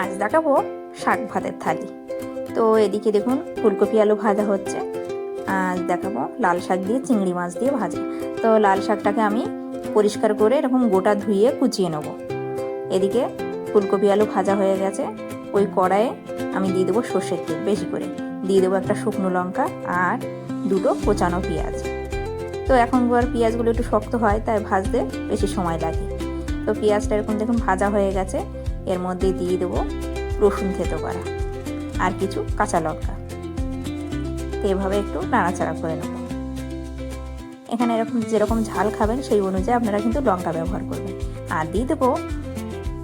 আজ দেখাবো শাক ভাতের থালি। তো এদিকে দেখুন ফুলকপি আলু ভাজা হচ্ছে। আজ দেখাবো লাল শাক দিয়ে চিংড়ি মাছ দিয়ে ভাজা। তো লাল শাকটাকে আমি পরিষ্কার করে এরকম গোটা ধুয়ে কুচিয়ে নেব। এদিকে ফুলকপি আলু ভাজা হয়ে গেছে। ওই কড়াইয়ে আমি দিয়ে দেবো সর্ষের তেল বেশি করে। দিয়ে দেবো একটা শুকনো লঙ্কা আর দুটো কোচানো পেঁয়াজ। তো এখন এখনকার পেঁয়াজগুলো একটু শক্ত হয়, তাই ভাজতে বেশি সময় লাগে। তো পেঁয়াজটা এরকম দেখুন ভাজা হয়ে গেছে। এর মধ্যে দিয়ে দেবো রসুন থেতো করা আর কিছু কাঁচা লঙ্কা। তো এভাবে একটু নাড়াচাড়া করে নেব। এখানে এরকম যেরকম ঝাল খাবেন সেই অনুযায়ী আপনারা কিন্তু লঙ্কা ব্যবহার করবেন। আর দিয়ে দেবো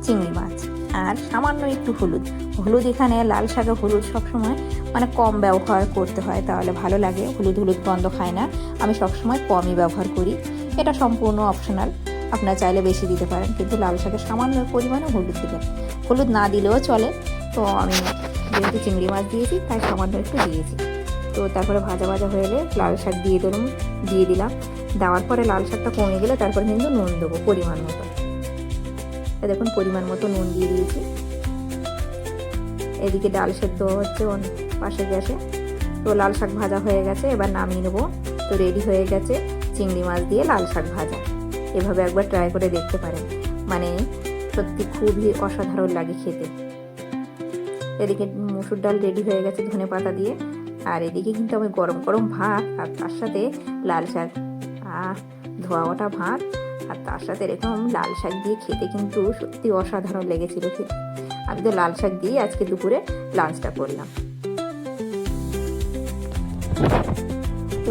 চিংড়ি মাছ আর সামান্য একটু হলুদ। হলুদ এখানে লাল শাকে হলুদ সবসময় মানে কম ব্যবহার করতে হয়, তাহলে ভালো লাগে। হলুদ হলুদ গন্ধ খায় না। আমি সবসময় কমই ব্যবহার করি। এটা সম্পূর্ণ অপশনাল আপনারা চাইলে বেশি দিতে পারেন, কিন্তু লাল শাকে সামান্য পরিমাণে হলুদ দিবেন। হলুদ না দিলেও চলে। তো আমি যেহেতু চিংড়ি মাছ দিয়েছি, তাই সামান্য একটু দিয়েছি। তো তারপরে ভাজা ভাজা হয়ে এলে লাল শাক দিয়ে দিলাম দিয়ে দিলাম। দেওয়ার পরে লাল শাকটা কমে গেলে তারপরে কিন্তু নুন দেবো পরিমাণ মতো। দেখুন, পরিমাণ মতো নুন দিয়ে দিয়েছি। এদিকে ডাল সেদ্ধ হচ্ছে পাশে গ্যাসে। তো লাল শাক ভাজা হয়ে গেছে, এবার নামিয়ে নেব। তো রেডি হয়ে গেছে চিংড়ি মাছ দিয়ে লাল শাক ভাজা। এভাবে একবার ট্রাই করে দেখতে পারেন। মানে সত্যি খুবই অসাধারণ লাগে খেতে। এদিকে মুসুর ডাল রেডি হয়ে গেছে ধনে পাতা দিয়ে। আর এদিকে কিন্তু আমি গরম গরম ভাত, আর তার সাথে লাল শাক। আর ধোয়া ওটা ভাত, আর তার সাথে এরকম লাল শাক দিয়ে খেতে কিন্তু সত্যি অসাধারণ লেগেছিল আমি তো লাল শাক দিয়ে আজকে দুপুরে লাঞ্চটা করলাম।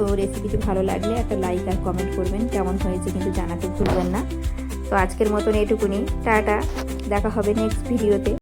তো রেসিপিটি ভালো লাগলে একটা লাইক আর কমেন্ট করবেন। কেমন হয়েছে কিন্তু জানাতে ভুলবেন না। তো আজকের মতন এটুকুনি। টাটা। দেখা হবে নেক্সট ভিডিওতে